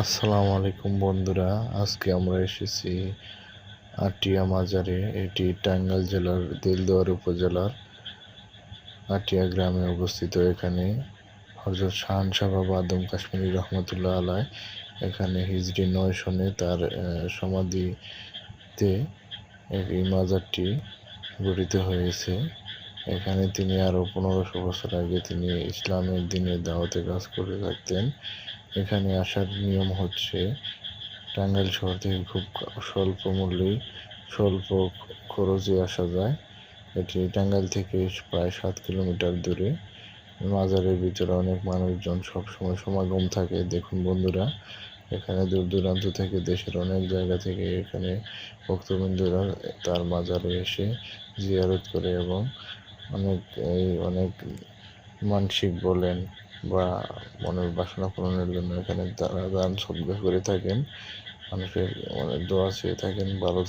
আসসালামু আলাইকুম বন্ধুরা, আজকে আমরা এসেছি আটিয়া মাজারে, এটি টাঙ্গাইল জেলার দিলদুয়ার উপজেলার আটিয়া গ্রামে অবস্থিত। এখানে হজরত শাহানশাহ বাবা আদম কাশ্মীরি রহমতুল্লাহ আলাই এখানে হিজরি নয় সনে তার সমাধিতে এই মাজারটি গঠিত হয়েছে। এখানে তিনি আরও পনেরোশো বছর আগে তিনি ইসলামের দিনের দাওয়াতে কাজ করে থাকতেন। এখানে আসার নিয়ম হচ্ছে, টাঙ্গাইল শহর থেকে খুব স্বল্প মূল্যেই স্বল্প খরচে আসা যায়। এটি টাঙ্গাইল থেকে প্রায় সাত কিলোমিটার দূরে। মাজারের ভিতরে অনেক মানুষজন সবসময় সমাগম থাকে। দেখুন বন্ধুরা, এখানে দূর দূরান্ত থেকে দেশের অনেক জায়গা থেকে এখানে ভক্তবৃন্দরা তার মাজারে এসে জিয়ারত করে এবং অনেক, এই অনেক মানসিক বলেন বা মনের বাসনা পূরণের জন্য এখানে তারা দান সদ্গ্রহ করে থাকেন। মানুষের অনেক দোয়া চেয়ে থাকেন, ভালো